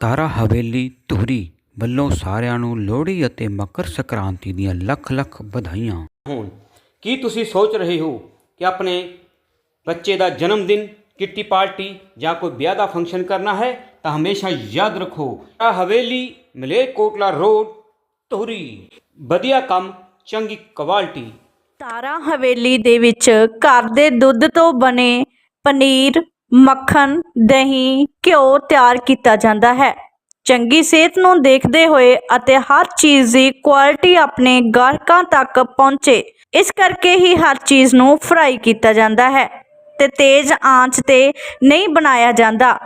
ਤਾਰਾ ਹਵੇਲੀ ਧੂਰੀ ਵੱਲੋਂ ਸਾਰਿਆਂ ਨੂੰ ਲੋਹੜੀ ਅਤੇ ਮਕਰ ਸੰਕ੍ਰਾਂਤੀ ਦੀਆਂ ਲੱਖ ਲੱਖ ਵਧਾਈਆਂ। ਹੋਣ ਕੀ ਤੁਸੀਂ ਸੋਚ ਰਹੇ ਹੋ ਕਿ ਆਪਣੇ ਬੱਚੇ ਦਾ ਜਨਮ ਦਿਨ ਕਿੱਟੀ ਪਾਰਟੀ ਜਾਂ ਕੋਈ ਵਿਆਹ ਦਾ ਫੰਕਸ਼ਨ ਕਰਨਾ ਹੈ? ਤਾਂ ਹਮੇਸ਼ਾ ਯਾਦ ਰੱਖੋ ਆ ਹਵੇਲੀ ਮਲੇਰਕੋਟਲਾ ਰੋਡ ਧੂਰੀ। ਵਧੀਆ ਕੰਮ ਚੰਗੀ ਕੁਆਲਿਟੀ। ਤਾਰਾ ਹਵੇਲੀ ਦੇ ਵਿੱਚ ਘਰ ਦੇ ਦੁੱਧ ਤੋਂ ਬਣੇ ਪਨੀਰ ਮੱਖਣ, ਦਹੀਂ, ਘਿਓ ਤਿਆਰ ਕੀਤਾ ਜਾਂਦਾ ਹੈ। ਚੰਗੀ ਸਿਹਤ ਨੂੰ ਦੇਖਦੇ ਹੋਏ ਅਤੇ ਹਰ ਚੀਜ਼ ਦੀ ਕੁਆਲਿਟੀ ਆਪਣੇ ਗਾਹਕਾਂ ਤੱਕ ਪਹੁੰਚੇ, ਇਸ ਕਰਕੇ ਹੀ ਹਰ ਚੀਜ਼ ਨੂੰ ਫਰਾਈ ਕੀਤਾ ਜਾਂਦਾ ਹੈ ਤੇ ਤੇਜ਼ ਆਂਚ ਤੇ ਨਹੀਂ ਬਣਾਇਆ ਜਾਂਦਾ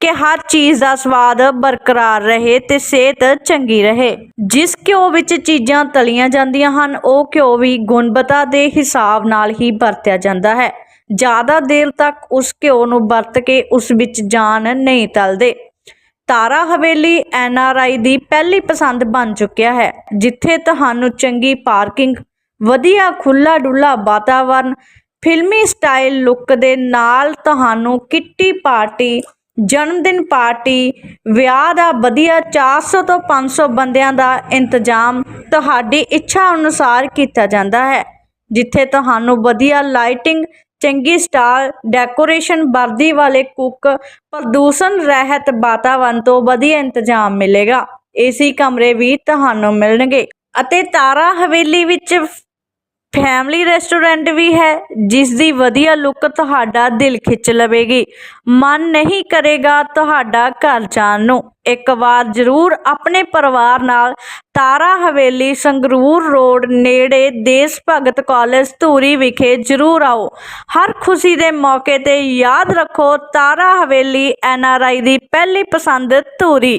ਕਿ ਹਰ ਚੀਜ਼ ਦਾ ਸਵਾਦ ਬਰਕਰਾਰ ਰਹੇ ਤੇ ਸਿਹਤ ਚੰਗੀ ਰਹੇ। ਜਿਸ ਘਿਓ ਵਿੱਚ ਚੀਜ਼ਾਂ ਤਲੀਆਂ ਜਾਂਦੀਆਂ ਹਨ, ਉਹ ਘਿਓ ਵੀ ਗੁਣਵੱਤਾ ਦੇ ਹਿਸਾਬ ਨਾਲ ਹੀ ਵਰਤਿਆ ਜਾਂਦਾ ਹੈ। ਜ਼ਿਆਦਾ ਦੇਰ ਤੱਕ ਉਸ ਘਿਓ ਨੂੰ ਵਰਤ ਕੇ ਉਸ ਵਿੱਚ ਜਾਨ ਨਹੀਂ ਤਲਦੇ। ਤਾਰਾ ਹਵੇਲੀ ਐਨ ਆਰ ਆਈ ਦੀ ਪਹਿਲੀ ਪਸੰਦ ਬਣ ਚੁੱਕਿਆ ਹੈ, ਜਿੱਥੇ ਤੁਹਾਨੂੰ ਚੰਗੀ ਪਾਰਕਿੰਗ, ਵਧੀਆ ਖੁੱਲਾ ਡੁੱਲਾ ਵਾਤਾਵਰਨ, ਫਿਲਮੀ ਸਟਾਈਲ ਲੁੱਕ ਦੇ ਨਾਲ ਤੁਹਾਨੂੰ ਕਿੱਟੀ ਪਾਰਟੀ ਜਨਮ ਦਿਨ ਪਾਰਟੀ, ਵਿਆਹ ਦਾ ਵਧੀਆ 400 ਤੋਂ 500 ਬੰਦਿਆਂ ਦਾ ਇੰਤਜ਼ਾਮ ਤੁਹਾਡੀ ਇੱਛਾ ਅਨੁਸਾਰ ਕੀਤਾ ਜਾਂਦਾ ਹੈ, ਜਿੱਥੇ ਤੁਹਾਨੂੰ ਵਧੀਆ ਲਾਈਟਿੰਗ ਚੰਗੀ ਸਟਾਰ ਡੈਕੋਰੇਸ਼ਨ, ਵਰਦੀ ਵਾਲੇ ਕੁੱਕ, ਪ੍ਰਦੂਸ਼ਣ ਰਹਿਤ ਵਾਤਾਵਰਣ ਤੋਂ ਵਧੀਆ ਇੰਤਜ਼ਾਮ ਮਿਲੇਗਾ। ਏਸੀ ਕਮਰੇ ਵੀ ਤੁਹਾਨੂੰ ਮਿਲਣਗੇ ਅਤੇ ਤਾਰਾ ਹਵੇਲੀ ਵਿੱਚ ਫੈਮਿਲੀ ਰੈਸਟੋਰੈਂਟ ਵੀ ਹੈ ਜਿਸ ਦੀ ਵਧੀਆ ਲੁੱਕ ਤੁਹਾਡਾ ਦਿਲ ਖਿੱਚ ਲਵੇਗੀ। ਮਨ ਨਹੀਂ ਕਰੇਗਾ ਤੁਹਾਡਾ ਘਰ ਜਾਣ ਨੂੰ। ਇੱਕ ਵਾਰ ਜ਼ਰੂਰ ਆਪਣੇ ਪਰਿਵਾਰ ਨਾਲ ਤਾਰਾ ਹਵੇਲੀ ਸੰਗਰੂਰ ਰੋਡ ਨੇੜੇ ਦੇਸ਼ ਭਗਤ ਕਾਲਜ ਧੂਰੀ ਵਿਖੇ ਜ਼ਰੂਰ ਆਓ। ਹਰ ਖੁਸ਼ੀ ਦੇ ਮੌਕੇ ਤੇ ਯਾਦ ਰੱਖੋ ਤਾਰਾ ਹਵੇਲੀ ਐਨ ਆਰ ਆਈ ਦੀ ਪਹਿਲੀ ਪਸੰਦ ਧੂਰੀ।